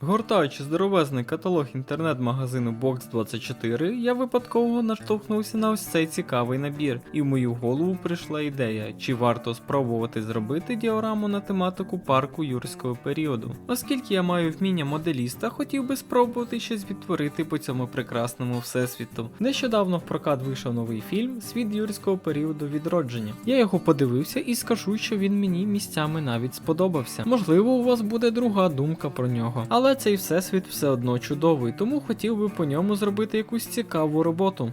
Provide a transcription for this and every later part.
Гортаючи здоровезний каталог інтернет-магазину Box24, я випадково наштовхнувся на ось цей цікавий набір, і в мою голову прийшла ідея, чи варто спробувати зробити діораму на тематику парку юрського періоду. Оскільки я маю вміння моделіста, хотів би спробувати щось відтворити по цьому прекрасному всесвіту. Нещодавно в прокат вийшов новий фільм Світ юрського періоду відродження. Я його подивився і скажу, що він мені місцями навіть сподобався. Можливо, у вас буде друга думка про нього. Але цей всесвіт все одно чудовий, тому хотів би по ньому зробити якусь цікаву роботу.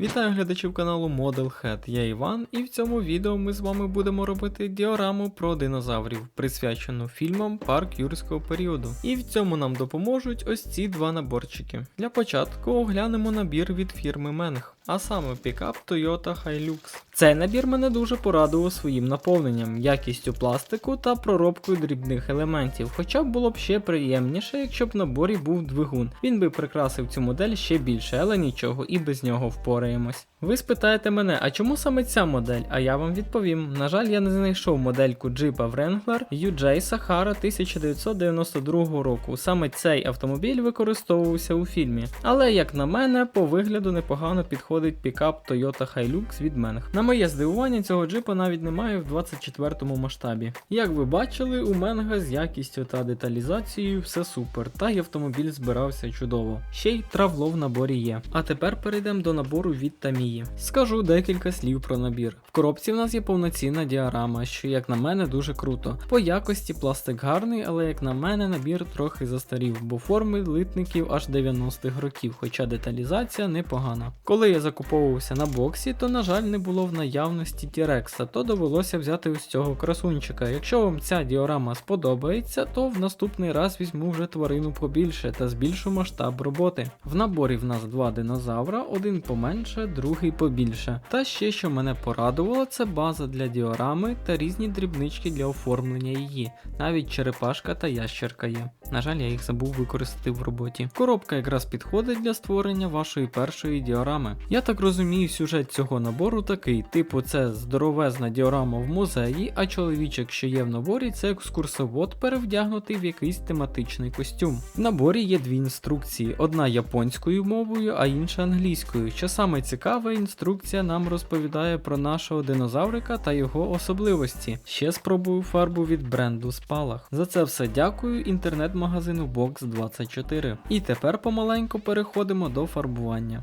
Вітаю глядачів каналу Modelhead, я Іван, і в цьому відео ми з вами будемо робити діораму про динозаврів, присвячену фільмам Парк юрського періоду. І в цьому нам допоможуть ось ці два наборчики. Для початку оглянемо набір від фірми Менг, а саме пікап Toyota Hilux. Цей набір мене дуже порадував своїм наповненням, якістю пластику та проробкою дрібних елементів. Хоча б було б ще приємніше, якщо б в наборі був двигун. Він би прикрасив цю модель ще більше, але нічого, і без нього впораємось. Ви спитаєте мене, а чому саме ця модель? А я вам відповім. На жаль, я не знайшов модельку джипа Wrangler UJ Sahara 1992 року. Саме цей автомобіль використовувався у фільмі. Але як на мене, по вигляду непогано підходить пікап Toyota Hilux від Менг. На моє здивування, цього джипа навіть немає в 24 масштабі. Як ви бачили, у Менга з якістю та деталізацією все супер, та й автомобіль збирався чудово. Ще й травло в наборі є. А тепер перейдемо до набору від Тамії. Скажу декілька слів про набір. В коробці в нас є повноцінна діарама, що як на мене дуже круто. По якості пластик гарний, але як на мене набір трохи застарів, бо форми литників аж 90-х років, хоча деталізація непогана. Коли я закуповувався на боксі, то на жаль не було в наявності Тірекса, то довелося взяти ось цього красунчика. Якщо вам ця діорама сподобається, то в наступний раз візьму вже тварину побільше та збільшу масштаб роботи. В наборі в нас два динозавра, один поменше, другий побільше. Та ще що мене порадувало, це база для діорами та різні дрібнички для оформлення її. Навіть черепашка та ящерка є. На жаль, я їх забув використати в роботі. Коробка якраз підходить для створення вашої першої діорами. Я так розумію, сюжет цього набору такий: типу, це здоровезна діорама в музеї, а чоловічок, що є в наборі, це екскурсовод, перевдягнутий в якийсь тематичний костюм. В наборі є дві інструкції: одна японською мовою, а інша англійською. Що саме цікаве, інструкція нам розповідає про нашого динозаврика та його особливості. Ще спробую фарбу від бренду Спалах. За це все дякую інтернет-магазину Box24. І тепер помаленьку переходимо до фарбування.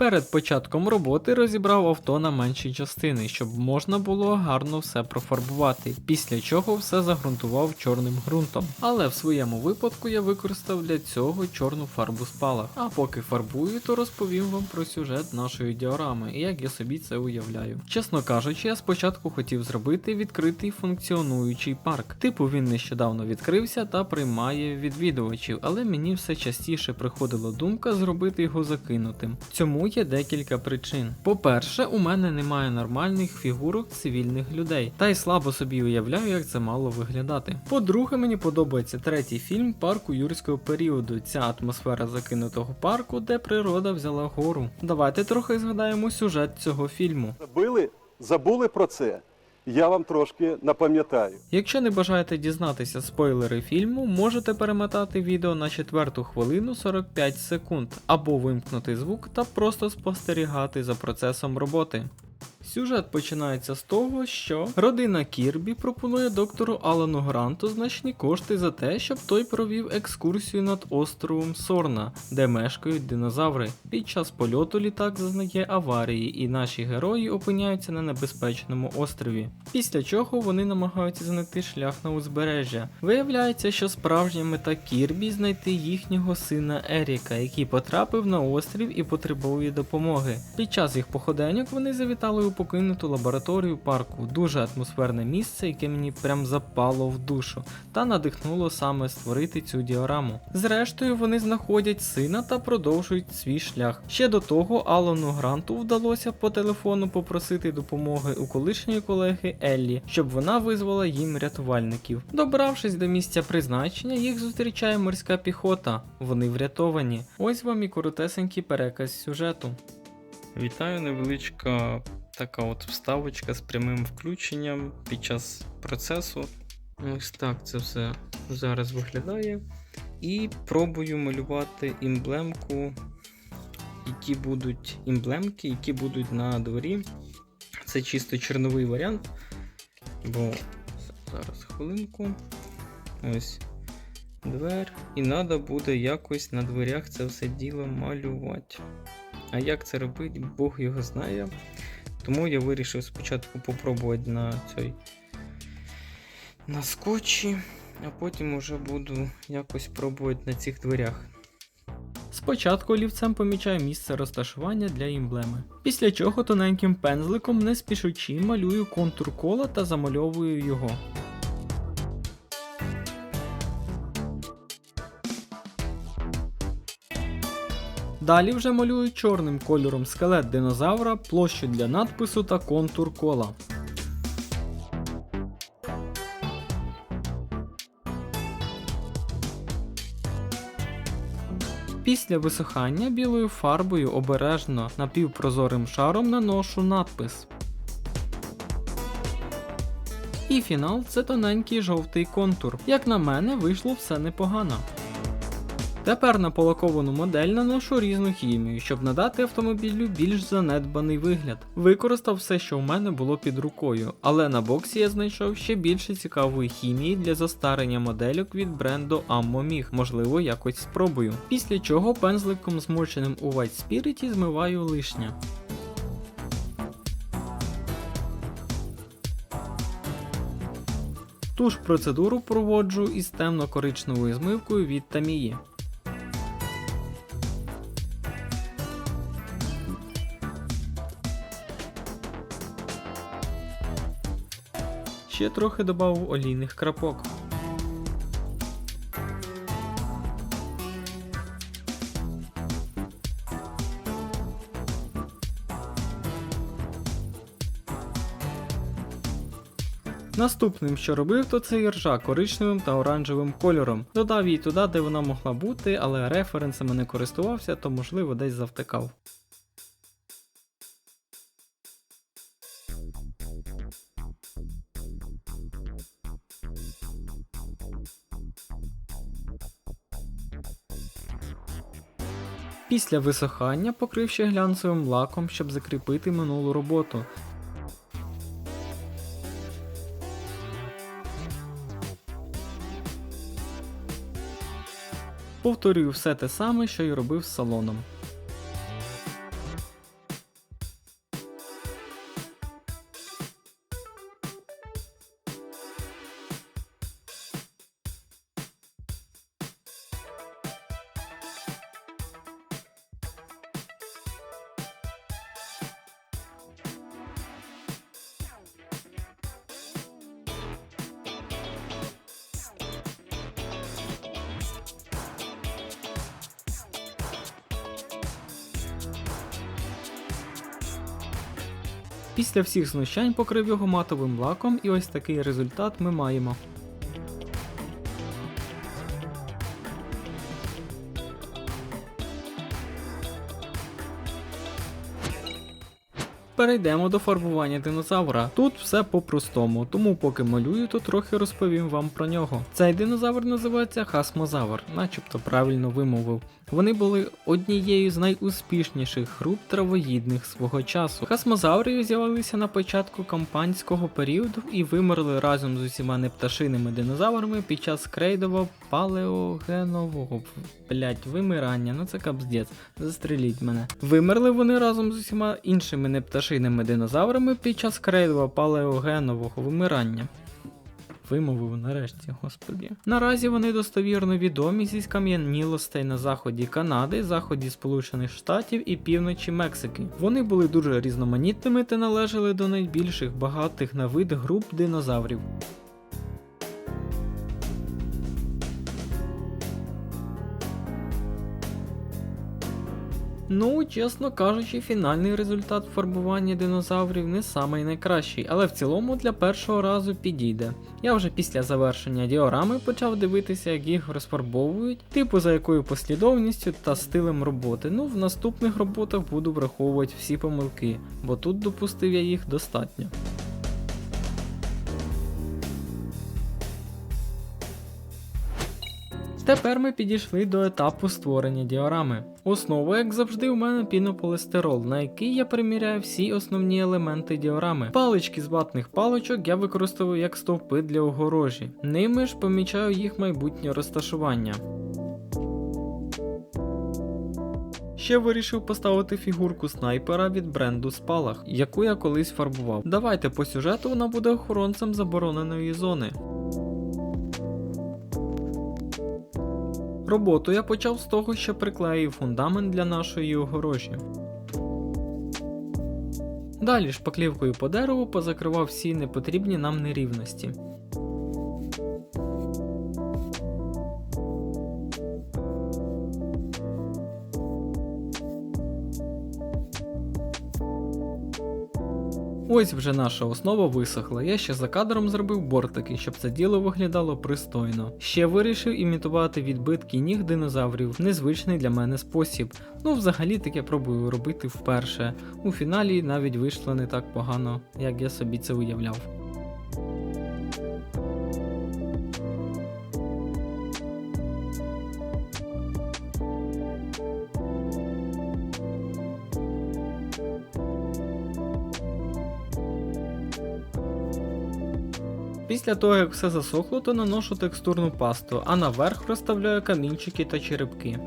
Перед початком роботи розібрав авто на менші частини, щоб можна було гарно все профарбувати, після чого все загрунтував чорним ґрунтом. Але в своєму випадку я використав для цього чорну фарбу спалах. А поки фарбую, то розповім вам про сюжет нашої діорами і як я собі це уявляю. Чесно кажучи, я спочатку хотів зробити відкритий функціонуючий парк. Типу він нещодавно відкрився та приймає відвідувачів, але мені все частіше приходила думка зробити його закинутим. Цьому є декілька причин. По-перше, у мене немає нормальних фігурок цивільних людей, та й слабо собі уявляю, як це мало виглядати. По-друге, мені подобається третій фільм парку юрського періоду. Ця атмосфера закинутого парку, де природа взяла гору. Давайте трохи згадаємо сюжет цього фільму. Забили, забули про це. Я вам трошки напам'ятаю. Якщо не бажаєте дізнатися спойлери фільму, можете перемотати відео на четверту хвилину 45 секунд, або вимкнути звук та просто спостерігати за процесом роботи. Сюжет починається з того, що родина Кірбі пропонує доктору Алану Гранту значні кошти за те, щоб той провів екскурсію над островом Сорна, де мешкають динозаври. Під час польоту літак зазнає аварії, і наші герої опиняються на небезпечному острові. Після чого вони намагаються знайти шлях на узбережжя. Виявляється, що справжня мета Кірбі знайти їхнього сина Еріка, який потрапив на острів і потребує допомоги. Під час їх походеньок вони завітали покинуту лабораторію парку. Дуже атмосферне місце, яке мені прям запало в душу, та надихнуло саме створити цю діораму. Зрештою, вони знаходять сина та продовжують свій шлях. Ще до того Алану Гранту вдалося по телефону попросити допомоги у колишньої колеги Еллі, щоб вона визвала їм рятувальників. Добравшись до місця призначення, їх зустрічає морська піхота. Вони врятовані. Ось вам і коротесенький переказ сюжету. Вітаю, невеличка така от вставочка з прямим включенням під час процесу. Ось так це все зараз виглядає. І пробую малювати емблемку, які будуть емблемки, які будуть на дворі. Це чисто чорновий варіант. Бо зараз хвилинку. Ось двер. І треба буде якось на дверях це все діло малювати. А як це робити, Бог його знає. Тому я вирішив спочатку попробувати на цій на скотчі, а потім уже буду якось пробувати на цих дверях. Спочатку олівцем помічаю місце розташування для емблеми. Після чого тоненьким пензликом не спішучи малюю контур кола та замальовую його. Далі вже малюю чорним кольором скелет динозавра, площу для надпису та контур кола. Після висихання білою фарбою обережно напівпрозорим шаром наношу надпис. І фінал це тоненький жовтий контур. Як на мене, вийшло все непогано. Тепер на полаковану модель наношу різну хімію, щоб надати автомобілю більш занедбаний вигляд. Використав все, що в мене було під рукою, але на боксі я знайшов ще більше цікавої хімії для застарення модельок від бренду Ammomig. Можливо, якось спробую. Після чого пензликом змоченим у White Spirit змиваю лишнє. Ту ж процедуру проводжу із темно-коричневою змивкою від Тамії. Ще трохи додав олійних крапок. Наступним, що робив, то це іржа коричневим та оранжевим кольором. Додав її туди, де вона могла бути, але референсами не користувався, то можливо десь завтикав. Після висохання покрив ще глянцевим лаком, щоб закріпити минулу роботу. Повторюю все те саме, що й робив з салоном. Після всіх знущань покрив його матовим лаком, і ось такий результат ми маємо. Перейдемо до фарбування динозавра. Тут все по-простому, тому поки малюю, то трохи розповім вам про нього. Цей динозавр називається хасмозавр, начебто правильно вимовив. Вони були однією з найуспішніших груп травоїдних свого часу. Хасмозаври з'явилися на початку кампанського періоду і вимерли разом з усіма непташиними динозаврами під час крейдово палеогенового блять вимирання. Ну це капздець, застреліть мене. Вимерли вони разом з усіма іншими непташиними динозаврами під час крейдово палеогенового вимирання. Вимовив нарешті, господі. Наразі вони достовірно відомі зі скам'янілостей на заході Канади, заході Сполучених Штатів і півночі Мексики. Вони були дуже різноманітними та належали до найбільших багатих на вид груп динозаврів. Ну, чесно кажучи, фінальний результат фарбування динозаврів не самий найкращий, але в цілому для першого разу підійде. Я вже після завершення діорами почав дивитися, як їх розфарбовують, типу за якою послідовністю та стилем роботи. Ну, в наступних роботах буду враховувати всі помилки, бо тут допустив я їх достатньо. Тепер ми підійшли до етапу створення діорами. Основа, як завжди, у мене пінополістирол, на який я приміряю всі основні елементи діорами. Палички з ватних паличок я використовую як стовпи для огорожі. Ними ж помічаю їх майбутнє розташування. Ще вирішив поставити фігурку снайпера від бренду Спалах, яку я колись фарбував. Давайте по сюжету вона буде охоронцем забороненої зони. Роботу я почав з того, що приклеїв фундамент для нашої огорожі. Далі шпаклівкою по дереву позакривав всі непотрібні нам нерівності. Ось вже наша основа висохла. Я ще за кадром зробив бортики, щоб це діло виглядало пристойно. Ще вирішив імітувати відбитки ніг динозаврів, незвичний для мене спосіб. Ну, взагалі таке пробую робити вперше. У фіналі навіть вийшло не так погано, як я собі це уявляв. Після того, як все засохло, то наношу текстурну пасту, а наверх розставляю камінчики та черепки.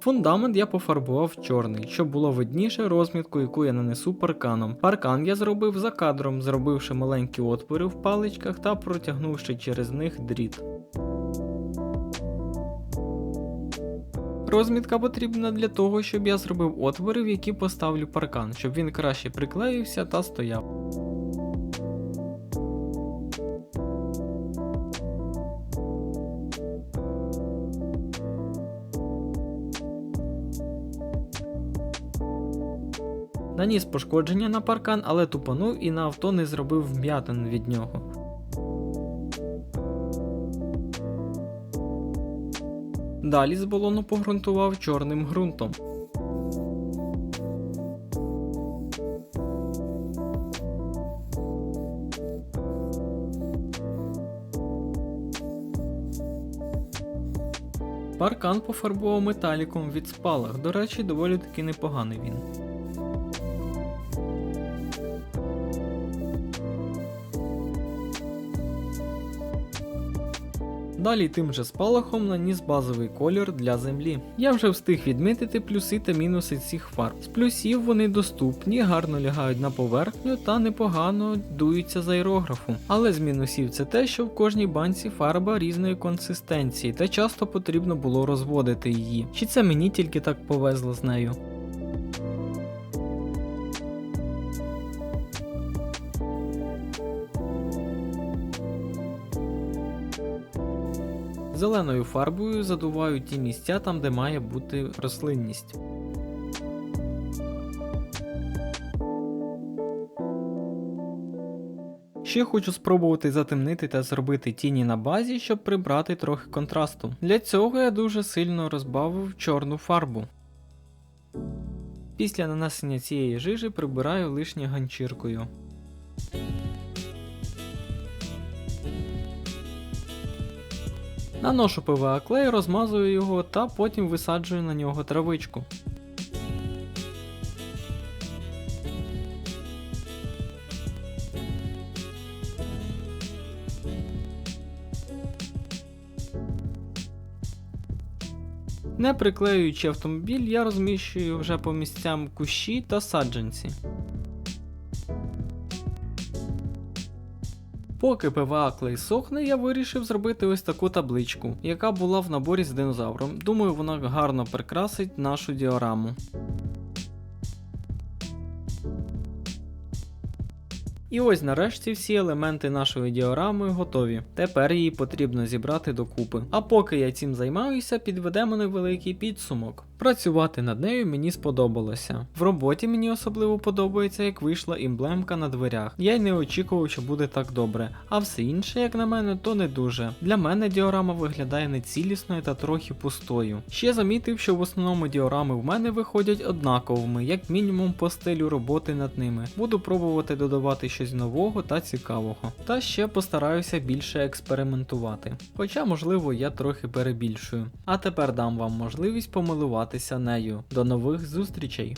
Фундамент я пофарбував чорний, щоб було видніше розмітку, яку я нанесу парканом. Паркан я зробив за кадром, зробивши маленькі отвори в паличках та протягнувши через них дріт. Розмітка потрібна для того, щоб я зробив отвори, в які поставлю паркан, щоб він краще приклеївся та стояв. Наніс пошкодження на паркан, але тупанув і на авто не зробив вм'ятин від нього. Далі з балону погрунтував чорним ґрунтом. Паркан пофарбував металіком від спалах, до речі, доволі таки непоганий він. Далі тим же спалахом наніс базовий колір для землі. Я вже встиг відмітити плюси та мінуси цих фарб. З плюсів вони доступні, гарно лягають на поверхню та непогано дуються з аерографу. Але з мінусів це те, що в кожній банці фарба різної консистенції, та часто потрібно було розводити її. Чи це мені тільки так повезло з нею? Зеленою фарбою задуваю ті місця там, де має бути рослинність. Ще хочу спробувати затемнити та зробити тіні на базі, щоб прибрати трохи контрасту. Для цього я дуже сильно розбавив чорну фарбу. Після нанесення цієї жижі прибираю лишнє ганчіркою. Наношу ПВА клей, розмазую його та потім висаджую на нього травичку. Не приклеюючи автомобіль, я розміщую вже по місцям кущі та саджанці. Поки ПВА клей сохне, я вирішив зробити ось таку табличку, яка була в наборі з динозавром. Думаю, вона гарно прикрасить нашу діораму. І ось нарешті всі елементи нашої діорами готові. Тепер її потрібно зібрати докупи. А поки я цим займаюся, підведемо невеликий підсумок. Працювати над нею мені сподобалося. В роботі мені особливо подобається, як вийшла імблемка на дверях. Я й не очікував, що буде так добре, а все інше, як на мене, то не дуже. Для мене діорама виглядає нецілісною та трохи пустою. Ще замітив, що в основному діорами в мене виходять однаковими, як мінімум по стилю роботи над ними. Буду пробувати додавати щось нового та цікавого. Та ще постараюся більше експериментувати. Хоча, можливо, я трохи перебільшую. А тепер дам вам можливість помилуватися нею. До нових зустрічей!